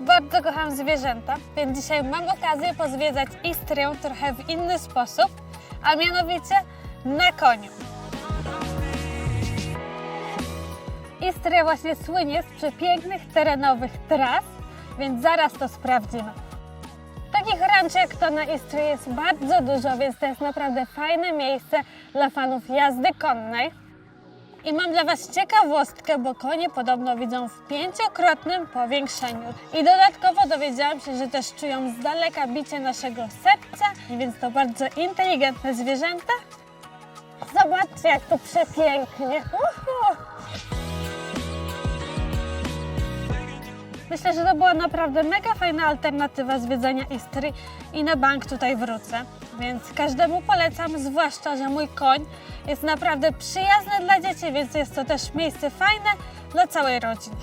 Bardzo kocham zwierzęta, więc dzisiaj mam okazję pozwiedzać Istrię trochę w inny sposób, a mianowicie na koniu. Istria właśnie słynie z przepięknych terenowych tras, więc zaraz to sprawdzimy. Takich ranch jak to na Istrii jest bardzo dużo, więc to jest naprawdę fajne miejsce dla fanów jazdy konnej. I mam dla Was ciekawostkę, bo konie podobno widzą w pięciokrotnym powiększeniu. I dodatkowo dowiedziałam się, że też czują z daleka bicie naszego serca, więc to bardzo inteligentne zwierzęta. Zobaczcie, jak to przepięknie. Uhu. Myślę, że to była naprawdę mega fajna alternatywa zwiedzania Istrii i na bank tutaj wrócę. Więc każdemu polecam, zwłaszcza, że mój koń jest naprawdę przyjazny dla dzieci, więc jest to też miejsce fajne dla całej rodziny.